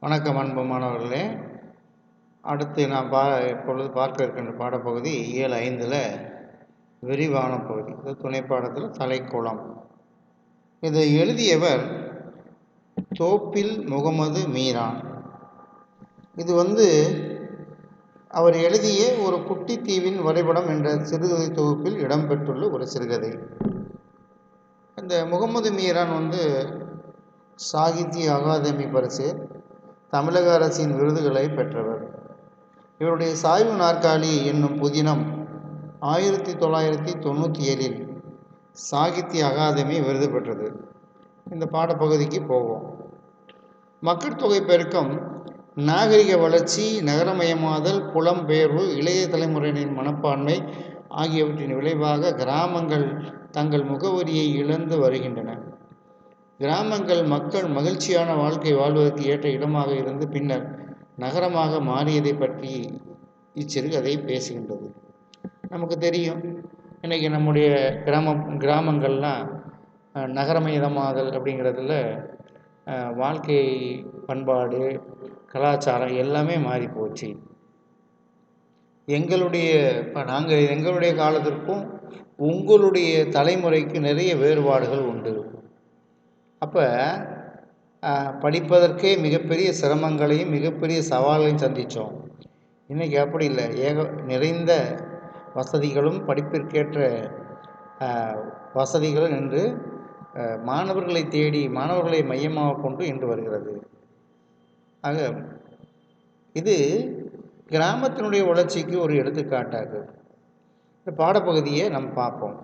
வணக்கம் அன்பு மாணவர்களே. அடுத்து நான் பா இப்பொழுது பார்க்க இருக்கின்ற பாடப்பகுதி ஏழு ஐந்தில் விரிவான பகுதி. இது துணை பாடத்தில் தலைக்குளம். இதை எழுதியவர் தோப்பில் முகமது மீரான். இது வந்து அவர் எழுதிய ஒரு குட்டி தீவின் வரைபடம் என்ற சிறுகதை தொகுப்பில் இடம்பெற்றுள்ள ஒரு சிறுகதை. இந்த முகமது மீரான் வந்து சாகித்ய அகாதமி பரிசு தமிழக அரசின் விருதுகளை பெற்றவர். இவருடைய சாய்வு நாற்காலி என்னும் புதினம் ஆயிரத்தி தொள்ளாயிரத்தி தொண்ணூற்றி ஏழில் சாகித்ய அகாதமி விருது பெற்றது. இந்த பாடப்பகுதிக்கு போவோம். மக்கள் தொகை பெருக்கம் நாகரிக வளர்ச்சி நகரமயமாதல் புலம்பெயர்வு இளைய தலைமுறையினரின் மனப்பான்மை ஆகியவற்றின் விளைவாக கிராமங்கள் தங்கள் முகவரியை இழந்து வருகின்றன. கிராமங்கள் மக்கள் மகிழ்ச்சியான வாழ்க்கை வாழ்வதற்கு ஏற்ற இடமாக இருந்து பின்னர் நகரமாக மாறியதை பற்றி இச்சிறுகதை பேசுகின்றது. நமக்கு தெரியும். இன்றைக்கி நம்முடைய கிராம கிராமங்கள்லாம் நகரமயமாதல் அப்படிங்கிறதுல வாழ்க்கை பண்பாடு கலாச்சாரம் எல்லாமே மாறி போச்சு எங்களுடைய இப்போ நாங்கள் எங்களுடைய காலத்திற்கும் உங்களுடைய தலைமுறைக்கு நிறைய வேறுபாடுகள் உண்டு. அப்போ படிப்பதற்கே மிகப்பெரிய சிரமங்களையும் மிகப்பெரிய சவால்களையும் சந்தித்தோம் இன்றைக்கி அப்படி இல்லை. ஏக நிறைந்த வசதிகளும் படிப்பிற்கேற்ற வசதிகளும் என்று மாணவர்களை தேடி மாணவர்களை மையமாக கொண்டு இன்று வருகிறது. ஆக இது கிராமத்தினுடைய வளர்ச்சிக்கு ஒரு எடுத்துக்காட்டாக. இந்த பாடப்பகுதியை நம்ம பார்ப்போம்.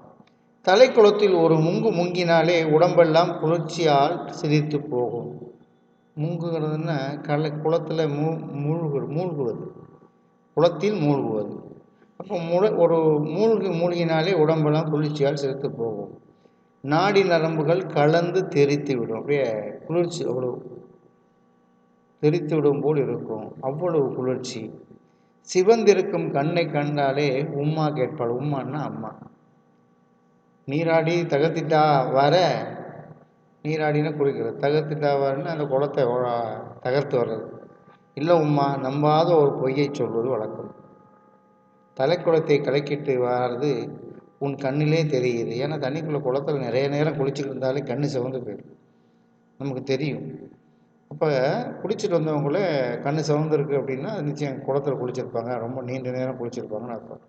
தலைக்குளத்தில் ஒரு முங்கு முங்கினாலே உடம்பெல்லாம் குளிர்ச்சியால் சிரித்து போகும். முங்குகிறதுன்னா கலை குளத்தில் மூ மூழ்கு மூழ்குவது. குளத்தில் மூழ்குவது. அப்போ முழ ஒரு மூழ்கி மூழ்கினாலே உடம்பெல்லாம் குளிர்ச்சியால் சிரித்து போகும். நாடி நரம்புகள் கலந்து தெரித்து விடும். அப்படியே குளிர்ச்சி அவ்வளோ தெரித்து விடும் போல் இருக்கும். அவ்வளவு குளிர்ச்சி. சிவந்திருக்கும் கண்ணை கண்டாலே உம்மா கேட்பாள். உம்மான்னா அம்மா. நீராடி தகர்த்திட்டா வர நீராடினா குளிக்கிறது தகர்த்திட்டா வரன்னு அந்த குளத்தை தகர்த்து வர்றது. இல்லை உம்மா நம்பாத ஒரு பொய்யை சொல்வது வழக்கம். தலைக்குளத்தை கலக்கிட்டு வர்றது உன் கண்ணிலே தெரியுது. ஏன்னா தண்ணிக்குள்ளே குளத்தில் நிறைய நேரம் குளிச்சுட்டு இருந்தாலே கண்ணு சிவந்து போயிடும். நமக்கு தெரியும். அப்போ குளிச்சுட்டு வந்தவங்களே கண்ணு சிவந்துருக்கு அப்படின்னா நிச்சயம் குளத்தில் குளிச்சிருப்பாங்க. ரொம்ப நீண்ட நேரம் குளிச்சிருப்பாங்கன்னு அர்த்தம்.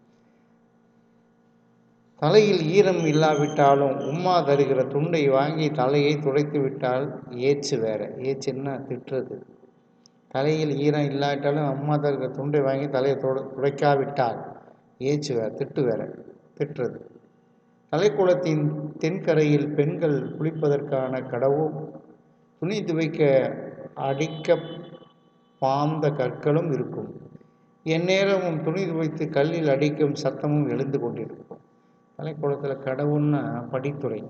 தலையில் ஈரம் இல்லாவிட்டாலும் உம்மா தருகிற துண்டை வாங்கி தலையை துடைத்து விட்டால் ஏச்சு வேற. ஏச்சுன்னா திட்டுறது. தலையில் ஈரம் இல்லாவிட்டாலும் அம்மா தருகிற துண்டை வாங்கி தலையை துட துடைக்காவிட்டால் ஏச்சு வேற திட்டு வேற திட்டுறது. தலைக்குளத்தின் தென்கரையில் பெண்கள் குளிப்பதற்கான கடவும் துணி துவைக்க அடிக்க பாந்த கற்களும் இருக்கும். எந்நேரமும் துணி துவைத்து கல்லில் அடிக்கும் சத்தமும் எழுந்து கொண்டிருக்கும். கலைக்கூடத்தில் கடவுன்னா படித்துறை.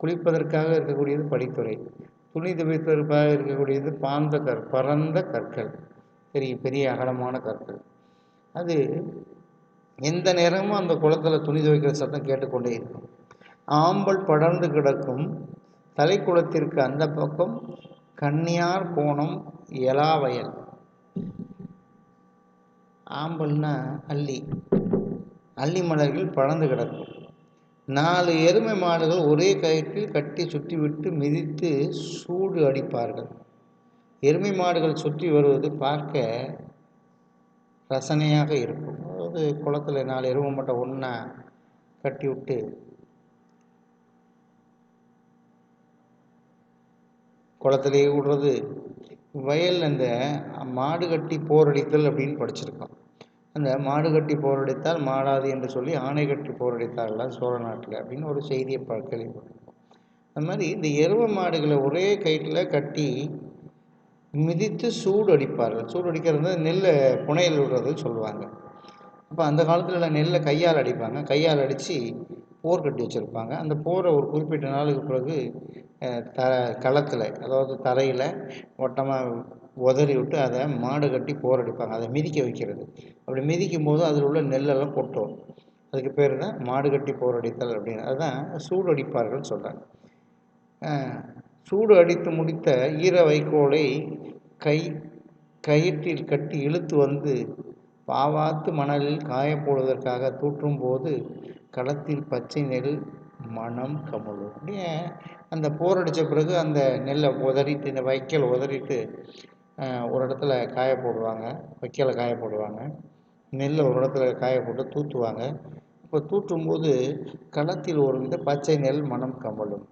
குளிப்பதற்காக இருக்கக்கூடியது படித்துறை. துணி துவைப்பதற்காக இருக்கக்கூடியது பாந்த கற் பரந்த கற்கள். பெரிய பெரிய அகலமான கற்கள். அது எந்த நேரமும் அந்த குளத்தில் துணி துவைக்கிற சத்தம் கேட்டுக்கொண்டே இருக்கும். ஆம்பல் படர்ந்து கிடக்கும். தலைக்குளத்திற்கு அந்த பக்கம் கன்னியார் கோணம் எலாவயல் ஆம்பல்னா அள்ளி. அள்ளி மலர்கள் பறந்து கிடக்கும். நாலு எருமை மாடுகள் ஒரே கயிற்றில் கட்டி சுற்றி விட்டு மிதித்து சூடு அடிப்பார்கள். எருமை மாடுகள் சுற்றி வருவது பார்க்க ரசனையாக இருக்கும். அதாவது குளத்தில் நாலு எருமை மட்டும் ஒன்றா கட்டி விட்டு குளத்திலேயே விடுறது. வயல் அந்த மாடு கட்டி போரடித்தல் அப்படின்னு படிச்சிருக்கோம். அந்த மாடு கட்டி போரடித்தால் மாடாது என்று சொல்லி ஆணை கட்டி போரடித்தார்கள் சோழ நாட்டில் அப்படின்னு ஒரு செய்தியை ப கேள்விப்பட்டிருக்கோம். அந்த மாதிரி இந்த எருவ மாடுகளை ஒரே கயிற்றில் கட்டி மிதித்து சூடு அடிப்பார்கள் சூடு அடிக்கிறது நெல்லை புனையல் விடுறது சொல்லுவாங்க. அப்போ அந்த காலத்தில் நெல்லை கையால் அடிப்பாங்க. கையால் அடித்து போர் கட்டி வச்சுருப்பாங்க. அந்த போரை ஒரு குறிப்பிட்ட நாளுக்கு பிறகு த களத்தில் அதாவது தரையில் ஒட்டமாக உதறி விட்டு அதை மாடு கட்டி போர் அடிப்பாங்க. அதை மிதிக்க வைக்கிறது. அப்படி மிதிக்கும் போது அதில் உள்ள நெல்லெல்லாம் கொட்டும் அதுக்கு பேர் தான் மாடு கட்டி போர் அடித்தல் அப்படின்னு. அதுதான் சூடு அடிப்பார்கள் சொல்கிறாங்க சூடு அடித்து முடித்த ஈர வைக்கோலை கை கயிற்றில் கட்டி இழுத்து வந்து பாவாத்து மணலில் காயப்போடுவதற்காக தூற்றும் போது களத்தில் பச்சை நெல் மனம் கமலும் அப்படியே அந்த போரடித்த பிறகு அந்த நெல்லை உதறிட்டு இந்த வைக்கல் உதறிட்டு ஒரு இடத்துல காய போடுவாங்க. வைக்கலை காய போடுவாங்க. நெல்லை ஒரு இடத்துல காய போட்டு தூற்றுவாங்க இப்போ தூற்றும்போது களத்தில் ஒரு வித பச்சை நெல் மனம் கமலும்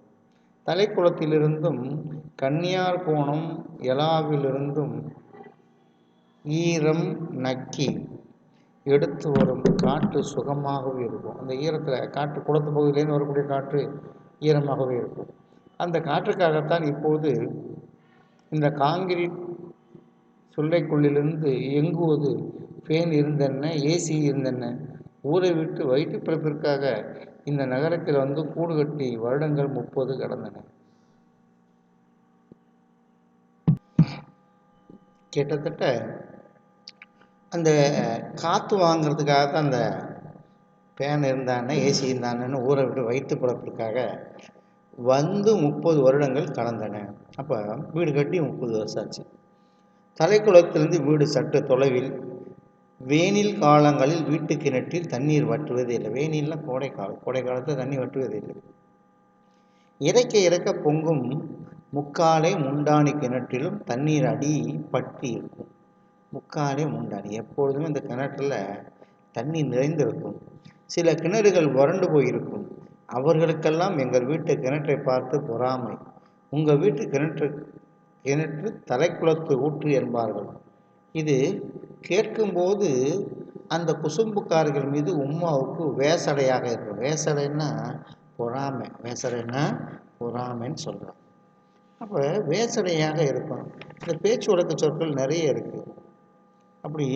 தலைக்குளத்திலிருந்தும் கன்னியார் கோணம் எலாவிலிருந்தும் ஈரம் நக்கி எடுத்து வரும் காற்று சுகமாகவே இருக்கும். அந்த ஈரத்தில் காற்று குளத்து பகுதியிலேருந்து வரக்கூடிய காற்று ஈரமாகவே இருக்கும். அந்த காற்றுக்காகத்தான் இப்போது இந்த காங்கிரீட் சொல்லைக்குள்ளிலிருந்து எங்குவது ஃபேன் இருந்தென்ன ஏசி இருந்தென்ன ஊரை விட்டு வயிற்று பிறப்பிற்காக இந்த நகரத்தில் வந்து கூடு கட்டி வருடங்கள் முப்பது கடந்தன. கிட்டத்தட்ட அந்த காற்று வாங்கிறதுக்காக தான் அந்த ஃபேன் இருந்தானே ஏசி இருந்தானேன்னு ஊரை விட்டு வயிற்று பிறப்பிற்காக வந்து முப்பது வருடங்கள் கடந்தன. அப்போ வீடு கட்டி முப்பது வருஷம் ஆச்சு. தலைக்குளத்திலிருந்து வீடு சற்று தொலைவில் வேனில் காலங்களில் வீட்டு கிணற்றில் தண்ணீர் வற்றுவது இல்லை. வேனில்லாம் கோடை காலம் கோடை காலத்தில் தண்ணி வற்றுவதே இல்லை. இறக்க இறக்க பொங்கும் முக்காலை முண்டாணி கிணற்றிலும் தண்ணீர் அடி பற்றி இருக்கும். முக்காலே முண்டாணி. எப்பொழுதுமே இந்த கிணற்றில் தண்ணி நிறைந்திருக்கும் சில கிணறுகள் வறண்டு போயிருக்கும். அவர்களுக்கெல்லாம் எங்கள் வீட்டு கிணற்றை பார்த்து பொறாமை. உங்கள் வீட்டு கிணற்று கிணற்று தலைக்குளத்து ஊற்று என்பார்கள். இது கேட்கும்போது அந்த குசும்புக்காரர்கள் மீது உம்மாவுக்கு வேசடையாக இருக்கும். வேசடைன்னா பொறாமை. வேசடைன்னா பொறாமைன்னு சொல்கிறான் அப்போ வேசடையாக இருக்கும். இந்த பேச்சு வழக்கு சொற்கள் நிறைய இருக்குது அப்படி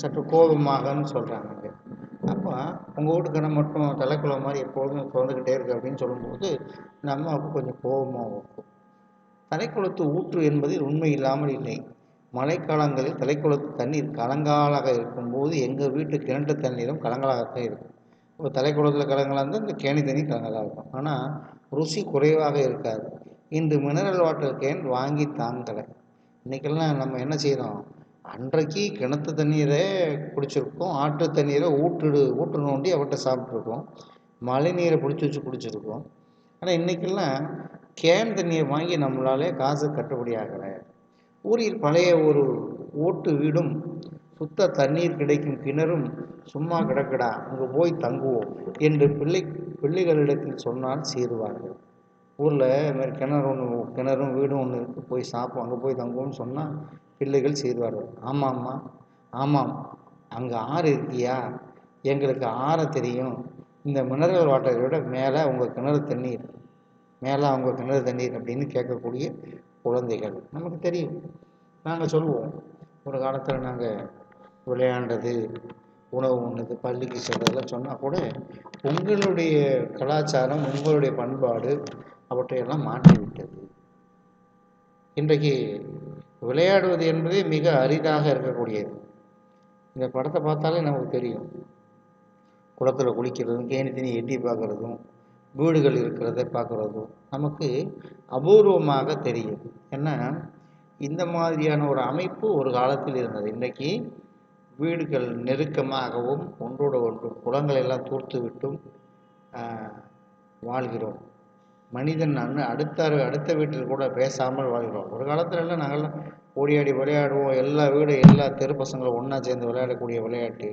சற்று கோபமாகன்னு சொல்கிறாங்க அப்போ உங்கள் வீட்டுக்கான மட்டும் தலைக்குளம் மாதிரி எப்பொழுதும் திறந்துக்கிட்டே இருக்குது அப்படின்னு சொல்லும்போது நம்ம கொஞ்சம் கோபமாக இருக்கும். தலைக்குளத்து ஊற்று என்பதில் உண்மை இல்லாமல் இல்லை. மழைக்காலங்களில் தலைக்குளத்து தண்ணீர் கலங்காலாக இருக்கும்போது எங்கள் வீட்டு கிணற்று தண்ணீரும் கலங்கலாகத்தான் இருக்கும். இப்போ தலைக்குளத்தில் கலங்கலாக இருந்தால் இந்த கேணி தண்ணி கலங்கலாக இருக்கும். ஆனால் ருசி குறைவாக இருக்காது. இன்று மினரல் வாட்டர் கேன் வாங்கி தாங்கலை. இன்றைக்கெல்லாம் நம்ம என்ன செய்கிறோம் அன்றைக்கு கிணத்து தண்ணீரை குடிச்சிருக்கோம். ஆற்று தண்ணீரை ஊற்று ஊற்று நோண்டி அவர்கிட்ட சாப்பிட்ருக்கோம் மழை நீரை பிடிச்சி வச்சு குடிச்சிருக்கோம். ஆனால் இன்றைக்கெல்லாம் கேன் தண்ணியை வாங்கி நம்மளாலே காசு கட்டுப்படி ஆகலை ஊரில் பழைய ஒரு ஓட்டு வீடும் சுத்த தண்ணீர் கிடைக்கும் கிணறும் சும்மா கிடக்கடா அங்கே போய் தங்குவோம் என்று பிள்ளை பிள்ளைகளிடத்தில் சொன்னால் சீருவார்கள் ஊரில் இதுமாதிரி கிணறு ஒன்று கிணறும் வீடும் ஒன்று இருக்குது போய் சாப்பிடும் அங்கே போய் தங்குவோம்னு சொன்னால் பிள்ளைகள் செய்வார்கள் ஆமாம்மா ஆமாம் அங்கே ஆறு இருக்கியா? எங்களுக்கு ஆற தெரியும். இந்த மினரல் வாட்டரை விட மேலே உங்கள் கிணறு தண்ணீர். மேலே அவங்க கிணறு தண்ணீர் அப்படின்னு கேட்கக்கூடிய குழந்தைகள். நமக்கு தெரியும். நாங்கள் சொல்லுவோம். ஒரு காலத்தில் நாங்கள் விளையாண்டது உணவு உண்ணது பள்ளிக்கு சென்றதெல்லாம் சொன்னால் கூட உங்களுடைய கலாச்சாரம் உங்களுடைய பண்பாடு அவற்றையெல்லாம் மாற்றிவிட்டது. இன்றைக்கு விளையாடுவது என்பதே மிக அரிதாக இருக்கக்கூடியது. இந்த படத்தை பார்த்தாலே நமக்கு தெரியும். குளத்தில் குளிக்கிறதும் கேணி தண்ணி எட்டி பார்க்குறதும் வீடுகள் இருக்கிறத பார்க்குறதும் நமக்கு அபூர்வமாக தெரியும். ஏன்னா இந்த மாதிரியான ஒரு அமைப்பு ஒரு காலத்தில் இருந்தது. இன்றைக்கி வீடுகள் நெருக்கமாகவும் ஒன்றோடு ஒன்று குளங்களை எல்லாம் தூர்த்து விட்டும் வாழ்கிறோம். மனிதன் அண்ணு அடுத்த அடுத்த வீட்டில் கூட பேசாமல் வாழ்கிறோம். ஒரு காலத்துலலாம் நாங்கள்லாம் ஓடியாடி விளையாடுவோம். எல்லா வீடு எல்லா தெரு பசங்களும் ஒன்றா சேர்ந்து விளையாடக்கூடிய விளையாட்டு.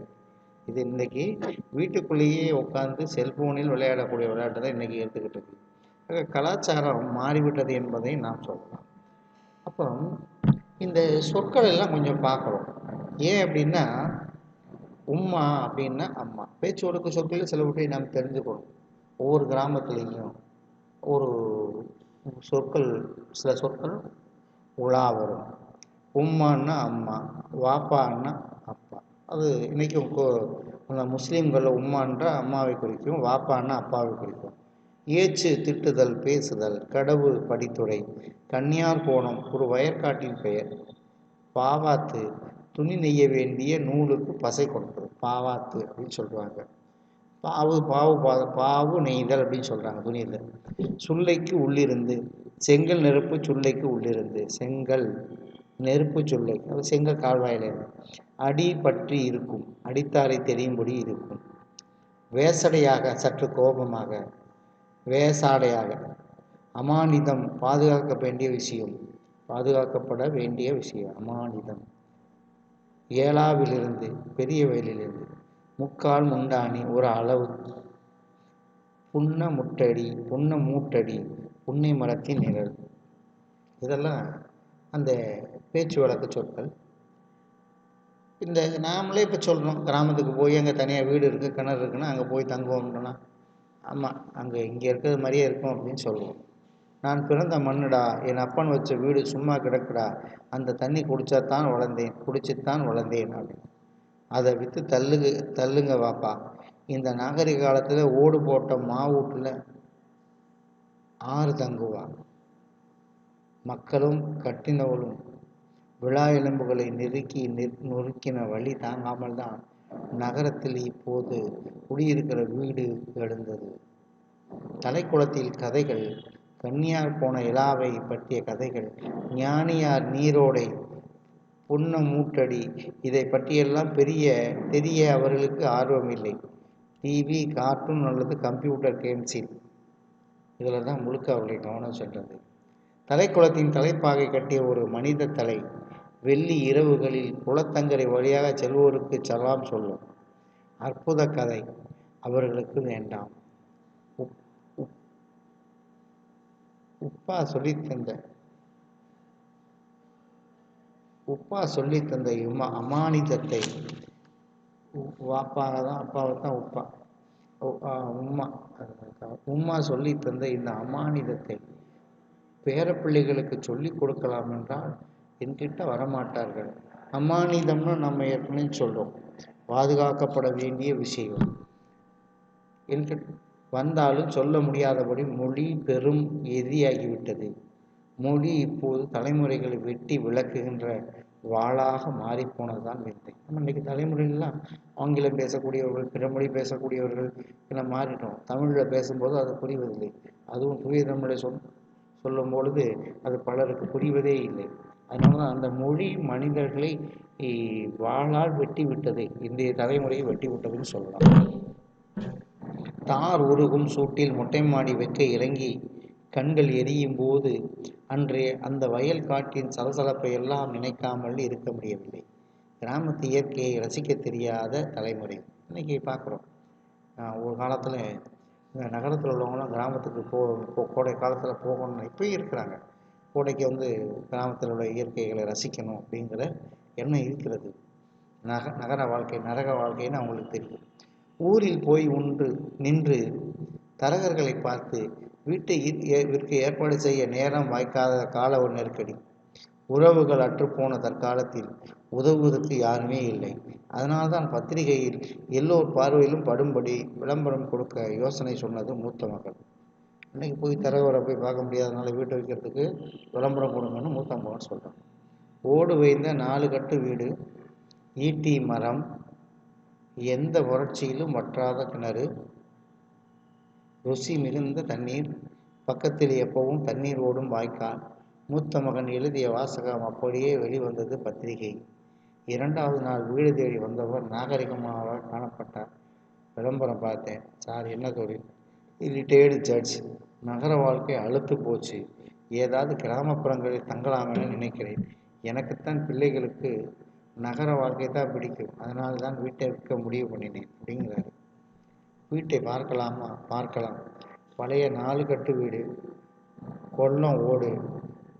இது இன்றைக்கி வீட்டுக்குள்ளேயே உட்காந்து செல்ஃபோனில் விளையாடக்கூடிய விளையாட்டு தான் இன்றைக்கி எடுத்துக்கிட்டு இருக்கு. கலாச்சாரம் மாறிவிட்டது என்பதை நாம் சொல்லலாம். அப்போ இந்த சொற்கள் எல்லாம் கொஞ்சம் பார்க்குறோம். ஏன் அப்படின்னா உம்மா அப்படின்னா அம்மா. பேச்சு வழக்கு சொற்களில் சிலவற்றை நாம் தெரிஞ்சுக்கணும். ஒவ்வொரு கிராமத்துலேயும் ஒரு சொற்கள் சில சொற்கள் உலா வரும். உம்மான்னா அம்மா வாப்பான்னா அது இன்றைக்கும் கோ அந்த முஸ்லீம்களில் உம்மான்றால் அம்மாவை குறிக்கும் வாப்பான்னா அப்பாவை குறிக்கும். ஏச்சு திட்டுதல் பேசுதல் கடவு படித்துறை கன்னியார் கோணம் ஒரு வயற்காட்டின் பெயர். பாவாத்து துணி நெய்ய வேண்டிய நூலுக்கு பசை கொடுப்பது. பாவாத்து அப்படின்னு சொல்லுவாங்க. பாவு பாவு பா பாவு நெய்தல் அப்படின்னு சொல்கிறாங்க துணியில். சுல்லைக்கு உள்ளிருந்து செங்கல் நெருப்பு சுல்லைக்கு உள்ளிருந்து செங்கல். நெருப்பு சொல்லை அது செங்கல் கால்வாயில். அடி பற்றி இருக்கும் அடித்தாரை தெரியும்படி இருக்கும். வேசடையாக சற்று கோபமாக வேசாடையாக. அமானிதம் பாதுகாக்க வேண்டிய விஷயம் பாதுகாக்கப்பட வேண்டிய விஷயம் அமானிதம். ஏழாவிலிருந்து பெரிய வயலிலிருந்து முக்கால் முண்டாணி ஒரு அளவு. புன்ன முட்டடி புன்ன மூட்டடி புன்னை மரத்தின் நிழல். இதெல்லாம் அந்த பேச்சு வழக்கு சொற்கள். இந்த நாமளே இப்போ சொல்கிறோம் கிராமத்துக்கு போய் அங்கே தனியாக வீடு இருக்குது கிணறு இருக்குன்னா அங்கே போய் தங்குவோம்னா ஆமாம் அங்கே இங்கே இருக்கிறது மாதிரியே இருக்கும் அப்படின்னு சொல்லுவோம். நான் பிறந்த மண்ணுடா என் அப்பன் வச்ச வீடு சும்மா கிடக்குடா அந்த தண்ணி குடிச்சா தான் வளர்ந்தேன் குடிச்சுத்தான் வளர்ந்தேன் அப்படின்னு. அதை விற்று தள்ளுங்க தள்ளுங்க வாப்பா. இந்த நாகரிக காலத்தில் ஓடு போட்ட மாவூட்டில் ஆறு தங்குவா மக்களும் கட்டினவளும் விழா எலும்புகளை நெருக்கி நொறுக்கின வழி தாங்காமல் தான் நகரத்தில் இப்போது குடியிருக்கிற வீடு எழுந்தது. தலைக்குளத்தில் கதைகள் கன்னியார் போன இலாவை பற்றிய கதைகள் ஞானியார் நீரோடை புன்ன மூட்டடி இதை பற்றியெல்லாம் பெரிய தெரிய அவர்களுக்கு ஆர்வம் இல்லை டிவி கார்ட்டூன் அல்லது கம்ப்யூட்டர் கேம்ஸில் இதில் தான் முழுக்க அவர்களை கவனம் சென்றது. தலைக்குளத்தின் தலைப்பாகை கட்டிய ஒரு மனித தலை வெள்ளி இரவுகளில் குளத்தங்கரை வழியாக செல்வோருக்கு சலாம் சொல்லும். அற்புத கதை. அவர்களுக்கு வேண்டாம். உப்- உப்- உப்பா சொல்லித்தந்த உப்பா சொல்லித்தந்த இம்மா அமானிதத்தை. வாப்பாக தான் அப்பாவை தான் உப்பா. உ- உம்மா உம்மா சொல்லித் தந்த இந்த அமானிதத்தை பேரப்பிள்ளைகளுக்கு சொல்லிக் கொடுக்கலாம் என்றால் என்கிட்ட வரமாட்டார்கள். அமானிதம்னு நம்ம ஏற்கனவே சொல்றோம். பாதுகாக்கப்பட வேண்டிய விஷயம். என்கிட்ட வந்தாலும் சொல்ல முடியாதபடி மொழி பெரும் எதிரியாகிவிட்டது மொழி இப்போது தலைமுறைகளை வெட்டி விளக்குகின்ற வாளாக மாறிப்போனதுதான் வித்தை. நம்ம இன்னைக்கு தலைமுறையெல்லாம் ஆங்கிலம் பேசக்கூடியவர்கள் பிற மொழி பேசக்கூடியவர்கள் எல்லாம் மாறிட்டோம். தமிழில் பேசும்போது அது புரிவதில்லை. அதுவும் தூய தமிழை சொல் சொல்லும் பொழுது அது பலருக்கு புரிவதே இல்லை. அதனால தான் அந்த மொழி மனிதர்களை வாளால் வெட்டி விட்டது. இந்திய தலைமுறையை வெட்டி விட்டதுன்னு சொல்லலாம். தார் உருகும் சூட்டில் மொட்டை மாடி வைக்க இறங்கி கண்கள் எரியும் போது அன்றே அந்த வயல் காட்டின் சலசலப்பை எல்லாம் நினைக்காமல் இருக்க முடியவில்லை. கிராமத்து இயற்கையை ரசிக்க தெரியாத தலைமுறை. இன்னைக்கு பார்க்குறோம் ஒரு காலத்தில் இந்த நகரத்தில் உள்ளவங்களாம் கிராமத்துக்கு போ போ- கோடை காலத்தில் போகணும்னு இப்பயும் இருக்கிறாங்க. கோடைக்கு வந்து கிராமத்தில் உள்ள இயற்கைகளை ரசிக்கணும் அப்படிங்கிற எண்ணம் இருக்கிறது. நக நகர வாழ்க்கை நரக வாழ்க்கைன்னு அவங்களுக்கு தெரியும். ஊரில் போய் உண்டு நின்று தரகர்களை பார்த்து வீட்டை ஈ- ஏற்பாடு செய்ய நேரம் வாய்க்காத கால ஒரு நெருக்கடி. உறவுகள் அற்றுப்போன தற்காலத்தில் உதவுவதற்கு யாருமே இல்லை. அதனால்தான் பத்திரிகையில் எல்லோர் பார்வையிலும் படும்படி விளம்பரம் கொடுக்க யோசனை சொன்னது மூத்த மகள். இன்றைக்கி போய் தரகரை போய் பார்க்க முடியாதனால வீட்டை வைக்கிறதுக்கு விளம்பரம் கொடுங்கன்னு மூத்த மகன் சொல்கிறான் ஓடு வைந்த நாலு கட்டு வீடு ஈட்டி மரம் எந்த வறட்சியிலும் வற்றாத கிணறு ருசி மிகுந்த தண்ணீர் பக்கத்தில் எப்பவும் தண்ணீர் ஓடும் வாய்க்கால். மூத்த மகன் எழுதிய வாசகம் அப்படியே வெளிவந்தது பத்திரிகை. இரண்டாவது நாள் வீடு தேடி வந்தவர் நாகரிகமாக காணப்பட்டார். விளம்பரம் பார்த்தேன். சார் என்ன தொழில்? ரிட்டையர்டு ஜட்ஜ் நகர வாழ்க்கை அழுத்து போச்சு. ஏதாவது கிராமப்புறங்களில் தங்கலாமென நினைக்கிறேன். எனக்குத்தான் பிள்ளைகளுக்கு நகர வாழ்க்கை தான் பிடிக்கும். அதனால தான் வீட்டை விற்க முடிவு பண்ணினேன். அப்படிங்கிறாரு. வீட்டை பார்க்கலாமா? பார்க்கலாம். பழைய நாலு கட்டு வீடு கொல்லம் ஓடு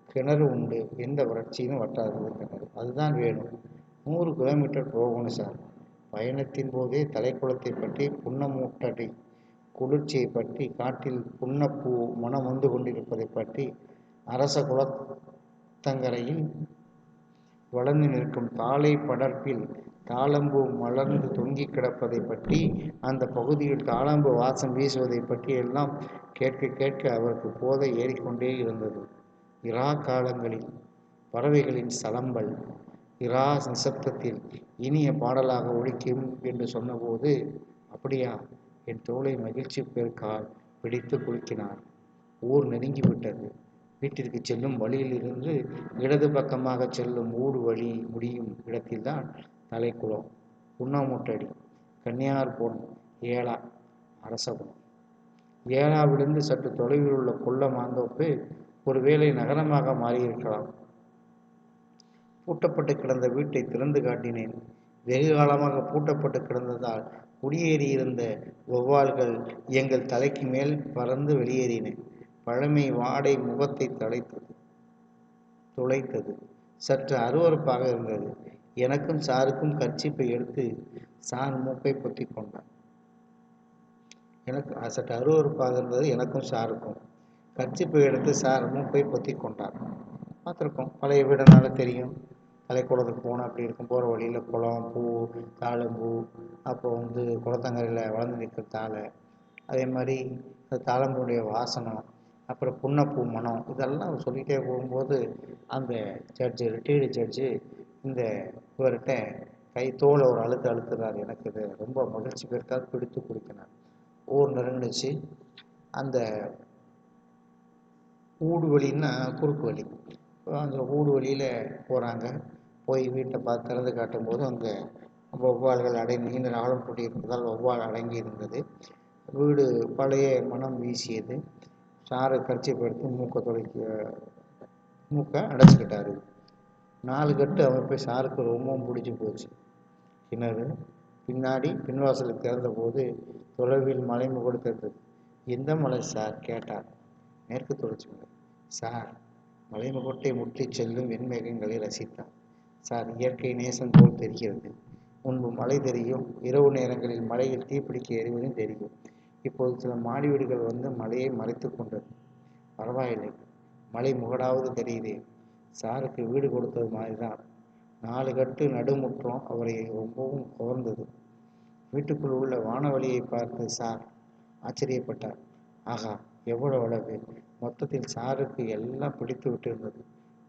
கிணறு உண்டு எந்த வறட்சியும் வட்டாதது கிணறு. அதுதான் வேணும். நூறு கிலோமீட்டர் போகணும் சார். பயணத்தின் போதே தலைக்குளத்தை பற்றி புன்னமூட்டடி. குளிர்ச்சியை பற்றி காட்டில் புன்னப்பூ மனம் வந்து கொண்டிருப்பதை பற்றி அரச குளத்தங்கரையில் வளர்ந்து நிற்கும் தாளை படர்ப்பில் தாளம்பூ மலர்ந்து தொங்கி கிடப்பதை பற்றி அந்த பகுதியில் தாளம்பூ வாசம் வீசுவதை பற்றி எல்லாம் கேட்க கேட்க அவருக்கு போதை ஏறிக்கொண்டே இருந்தது. இரா காலங்களில் பறவைகளின் சலம்பல் இரா நிசப்தத்தில் இனிய பாடலாக ஒழிக்கும் என்று சொன்னபோது அப்படியா? என் தோளை மகிழ்ச்சி பெருக்கால் பிடித்து குலுக்கினார். ஊர் நெருங்கி விட்டது வீட்டிற்கு செல்லும் வழியிலிருந்து இடது பக்கமாக செல்லும் ஊடு வழி முடியும் இடத்தில்தான் தலைக்குளம். கன்னியார் போன் ஏலா அரசகுணம் ஏலாவிலிருந்து சற்று தொலைவில் உள்ள கொல்ல மாந்தோப்பு ஒருவேளை நகரமாக மாறியிருக்கலாம். பூட்டப்பட்டு கிடந்த வீட்டை திறந்து காட்டினேன். வெகு காலமாக பூட்டப்பட்டு கிடந்ததால் குடியேறியிருந்த வௌவால்கள் எங்கள் தலைக்கு மேல் பறந்து வெளியேறின. பழமை வாடை முகத்தை தலைத்தது துளைத்தது. சற்று அருவறுப்பாக இருந்தது. எனக்கும் சாருக்கும் கர்ச்சிப்பை எடுத்து சார் மூக்கை பொத்தி கொண்டார் எனக்கு சற்று அருவறுப்பாக இருந்தது எனக்கும் சாருக்கும். கர்ச்சிப்பை எடுத்து சார் மூக்கை பொத்தி கொண்டார் பார்த்துருக்கோம் பழைய வீடுனால தெரியும். கலைக்கூடத்துக்கு போனால் அப்படி இருக்கும். போகிற வழியில் குளம் பூ தாழம்பூ அப்புறம் வந்து குளத்தங்கரையில் வளர்ந்து நிற்கிற தாழை. அதே மாதிரி அந்த தாழம்பூடைய வாசனம் அப்புறம் புன்னப்பூ மனம் இதெல்லாம் சொல்லிகிட்டே போகும்போது அந்த ஜட்ஜு ரிட்டையர்டு ஜட்ஜு இந்த இவர்கிட்ட கை தோலை ஒரு அழுத்து அழுத்துறாரு. எனக்கு இது ரொம்ப மகிழ்ச்சி பெருக்காக பிடித்து கொடுக்கினார் ஊர் நெருங்கிச்சு அந்த ஊடு வழின்னா குறுக்கு வழி அந்த ஊடு வழியில் போகிறாங்க போய் வீட்டை பார்த்து திறந்து காட்டும்போது அங்கே வௌவால்கள் அடை நீண்ட நாளும் பூட்டியிருப்பதால் வௌவால் அடங்கி இருந்தது வீடு பழைய மனம் வீசியது. சாரை கர்ச்சிப்படுத்தி மூக்கை துடைக்க மூக்கை அடைச்சிக்கிட்டாரு. நாலு கட்டு அமைப்பை சாருக்கு ரொம்பவும் பிடிச்சி போச்சு. கிணறு பின்னாடி பின்வாசலுக்கு திறந்தபோது தொலைவில் மலை முகடு தெரிந்தது எந்த மலை சார்? கேட்டார். மேற்கு தொடர்ச்சி மலை. சார் மலைமுகட்டை முட்டிச் செல்லும் வெண்மேகங்களை ரசித்தான். சார் இயற்கை நேசம் போல் தெரிகிறது. முன்பு மழை தெரியும் இரவு நேரங்களில் மலையில் தீப்பிடிக்க எறிவதும் தெரியும். இப்போது சில மாடி வீடுகள் வந்து மலையை மறைத்து கொண்டது. பரவாயில்லை. மலை முகடாவது தெரியுதே. சாருக்கு வீடு கொடுத்தது மாதிரி தான் நாலு கட்டு நடுமுற்றம் அவரை ரொம்பவும் கவர்ந்தது வீட்டுக்குள் உள்ள வானவழியை பார்த்து சார் ஆச்சரியப்பட்டார். ஆகா எவ்வளவு அழகு. மொத்தத்தில் சாருக்கு எல்லாம் பிடித்து விட்டிருந்தது.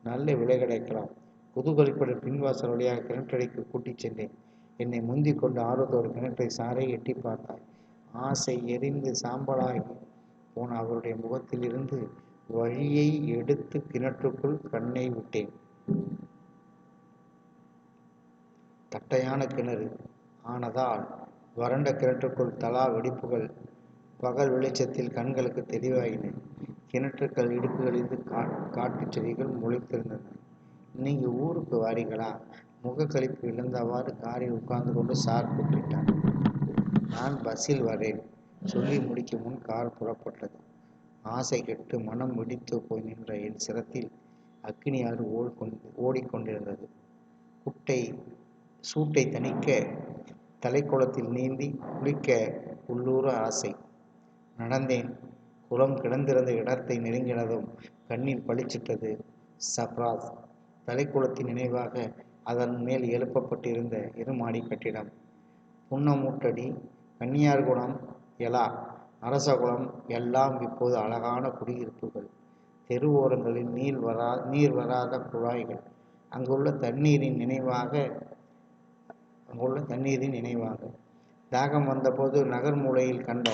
நல்ல விலை கிடைக்கலாம். குதூகலிப்பட பின்வாசல் வழியாக கிணற்றடிக்கு கூட்டிச் சென்றேன். என்னை முந்தி கொண்டு ஆர்வத்தோடு கிணற்றை சாரை எட்டி பார்த்தார் ஆசை எரிந்து சாம்பலாகி போன அவருடைய முகத்திலிருந்து வழியை எடுத்து கிணற்றுக்குள் கண்ணை விட்டேன். தட்டையான கிணறு ஆனதால் வறண்ட கிணற்றுக்குள் தலா வெடிப்புகள் பகல் வெளிச்சத்தில் கண்களுக்கு தெளிவாயின. கிணற்றுக்கள் இடுப்புகளிலிருந்து கா காட்டுச் செடிகள் முளைத்திருந்தன. நீங்க ஊருக்கு வாரீங்களா? முகக்கழிப்பு இழந்தவாறு காரில் உட்கார்ந்து கொண்டு சார் கூப்பிட்டார். நான் பஸ்ஸில் வரேன் சொல்லி முடிக்கும் முன் கார் புறப்பட்டது. ஆசை கெட்டு மனம் வெடித்து போய் நின்ற என் சிரத்தில் அக்னியாறு ஓடிக் ஓடிக்கொண்டிருந்தது. குட்டை சூட்டை தணிக்க தலைக்குளத்தில் நீந்தி குளிக்க உள்ளூர ஆசை. நடந்தேன். குளம் கிடந்திருந்த இடத்தை நெருங்கினதும் கண்ணில் பளிச்சிட்டது. சப்ராஸ் தலைக்குளத்தின் நினைவாக அதன் மேல் எழுப்பப்பட்டிருந்த இருமாடி கட்டிடம். புன்னமூட்டடி கன்னியார்குளம் எலா அரசகுளம் எல்லாம் இப்போது அழகான குடியிருப்புகள். தெரு ஓரங்களில் நீர் வரா நீர் வராத குழாய்கள். அங்குள்ள தண்ணீரின் நினைவாக அங்குள்ள தண்ணீரின் நினைவாக. தாகம் வந்தபோது நகர் மூலையில் கண்ட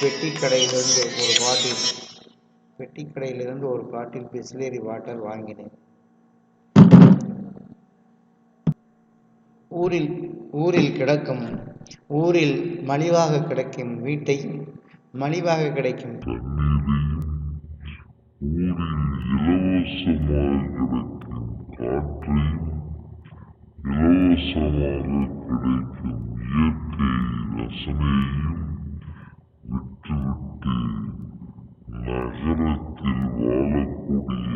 பெட்டி கடையிலிருந்து ஒரு பாட்டில் பெட்டி கடையிலிருந்து ஒரு பாட்டில் பிஸ்லேரி வாட்டர் வாங்கினேன். ஊரில் ஊரில் கிடக்கும் ஊரில் மலிவாக கிடைக்கும் வீட்டையும் மலிவாக கிடைக்கும் விற்றுவிட்டு நகரத்தில் வாழக்கூடிய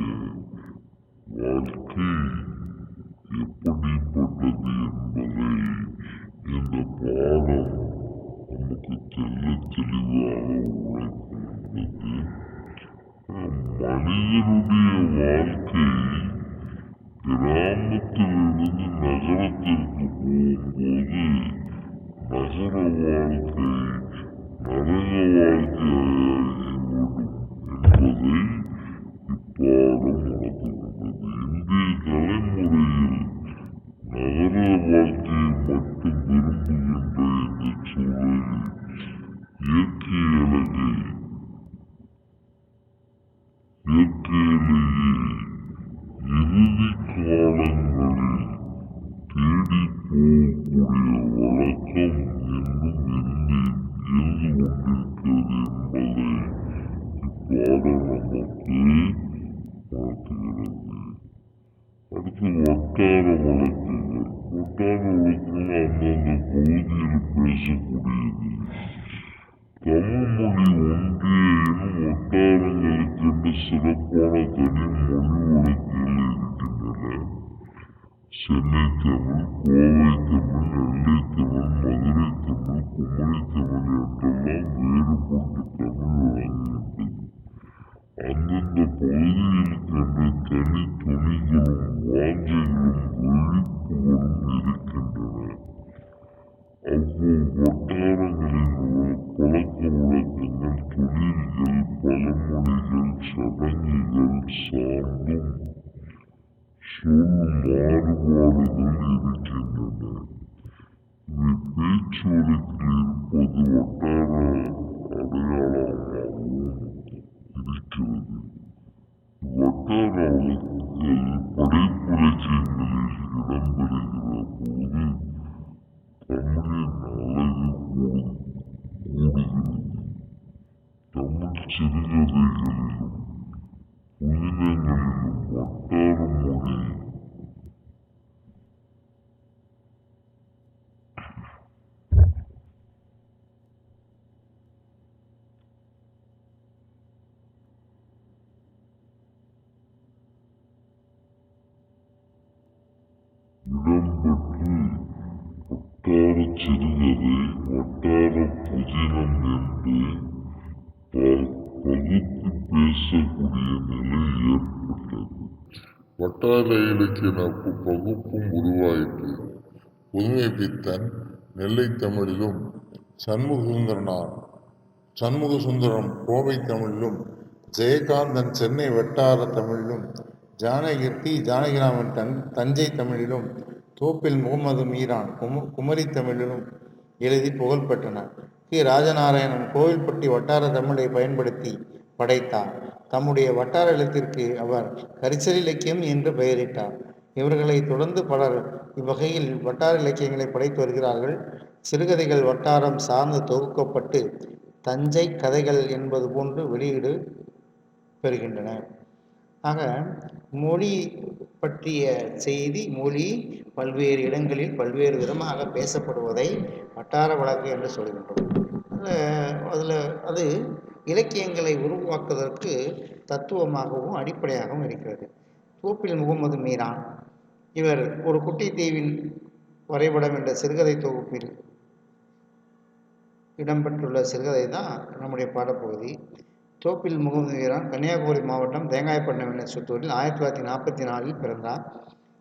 வாழ்க்கை எப்படிப்பட்டது என்பதை இந்த பாடம் நமக்கு தெல்ல தெளிவாக உழைக்கின்றது மனிதனுடைய வாழ்க்கை கிராமத்திலிருந்து நகரத்திற்கு போகும்போது நகர வாழ்க்கை I don't know why இனம் வட்டாரங்களுக்கென்று சிறப்பான தனி மொழி வழக்குகள் இருக்கின்றன சென்னை தமிழ் கோவை தமிழ் நெல்லை தமிழ் மதுரை தமிழ் குமரி தமிழ் என்றெல்லாம் வேறுபட்டு தமிழ் வழங்குகின்றது அந்தந்த பகுதிகளுக்கென்று தனி துணிகளும் வாஞ்சைகளும் விழிப்புகளும் இருக்கின்றன அவ்வளவு வட்டாரங்களின் பழக்க வழக்கங்கள் தொழில்கள் பழமொழிகள் சடங்குகள் சார்ந்தும் சொல் மாறுபாடுகள் இருக்கின்றன இவை பேச்சு வழக்கில் இருப்பது வட்டார அடையாளமாகவும் பகுத்து பேசக்கூடிய நிலை ஏற்பட்டது வட்டார இலக்கிய பகுப்பும் உருவாயிற்று புதுமை பித்தன் நெல்லை தமிழிலும் சண்முக சுந்தரனார் சண்முக சுந்தரம் கோவை தமிழிலும் ஜெயகாந்தன் சென்னை வட்டார தமிழிலும் ஜானகீர்த்தி ஜானகிராமன் தன் தஞ்சை தமிழிலும் தோப்பில் முகமது மீரான் கும குமரி தமிழிலும் எழுதி புகழ் பெற்றனர் கி ராஜநாராயணன் கோவில்பட்டி வட்டார தமிழை பயன்படுத்தி படைத்தார். தம்முடைய வட்டார எழுத்திற்கு அவர் கரிசல் இலக்கியம் என்று பெயரிட்டார். இவர்களை தொடர்ந்து பலர் இவ்வகையில் வட்டார இலக்கியங்களை படைத்து வருகிறார்கள். சிறுகதைகள் வட்டாரம் சார்ந்து தொகுக்கப்பட்டு தஞ்சை கதைகள் என்பது போன்று வெளியீடு பெறுகின்றன. ஆக மொழி பற்றிய செய்தி மொழி பல்வேறு இடங்களில் பல்வேறு விதமாக பேசப்படுவதை வட்டார வழக்கு என்று சொல்கின்றோம். அதில் அது இலக்கியங்களை உருவாக்குவதற்கு தத்துவமாகவும் அடிப்படையாகவும் இருக்கிறது. தோப்பில் முகமது மீரான். இவர் ஒரு குட்டி தீவின் வரைபடம் என்ற சிறுகதை தொகுப்பில் இடம்பெற்றுள்ள சிறுகதை தான் நம்முடைய பாடப்பகுதி. தோப்பில் முகமது வீரான் கன்னியாகுமரி மாவட்டம் தேங்காய்பட்டினம் என்ற சுத்தூரில் ஆயிரத்தி தொள்ளாயிரத்தி நாற்பத்தி நாலில் பிறந்தார்.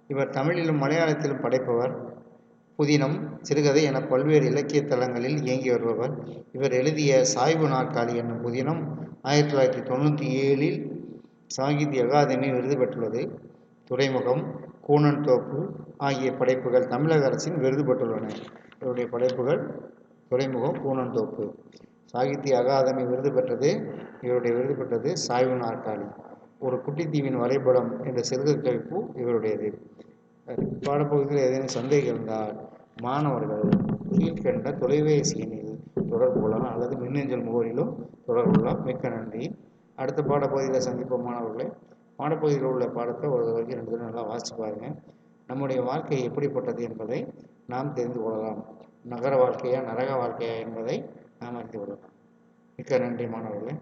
இவர் தமிழிலும் மலையாளத்திலும் படைப்பவர். புதினம் சிறுகதை என பல்வேறு இலக்கிய தளங்களில் இயங்கி வருபவர். இவர் எழுதிய சாய்வு நாற்காலி என்னும் புதினம் ஆயிரத்தி தொள்ளாயிரத்தி தொண்ணூற்றி ஏழில் சாகித்ய அகாதமி விருது பெற்றுள்ளது. துறைமுகம் கூனன் தோப்பு ஆகிய படைப்புகள் தமிழக அரசின் விருது பெற்றுள்ளன. இவருடைய படைப்புகள் துறைமுகம் கூனன் தோப்பு. சாகித்ய அகாதமி விருது பெற்றது இவருடைய விருது பெற்றது சாய்வு நாற்காலி. ஒரு குட்டித்தீவின் வரைபடம் என்ற சிறுகதை தொகுப்பு இவருடையது. பாடப்பகுதியில் ஏதேனும் சந்தேகம் இருந்தால் மாணவர்கள் கீழ்கண்ட தொலைபேசி எண்ணில் தொடர்பு கொள்ளலாம். அல்லது மின்னஞ்சல் முகவரியிலும் தொடர்பு கொள்ளலாம். மிக்க நன்றி. அடுத்த பாடப்பகுதியில் சந்திப்போம் மாணவர்களே. பாடப்பகுதியில் உள்ள பாடத்தை ஒரு வரைக்கும் ரெண்டு தடவை நல்லா வாசித்து பாருங்கள் நம்முடைய வாழ்க்கை எப்படிப்பட்டது என்பதை நாம் தெரிந்து கொள்ளலாம். நகர வாழ்க்கையா நரக வாழ்க்கையா என்பதை நாம் அறிந்து கொள்ளலாம். மிக்க நன்றி மாணவர்களே.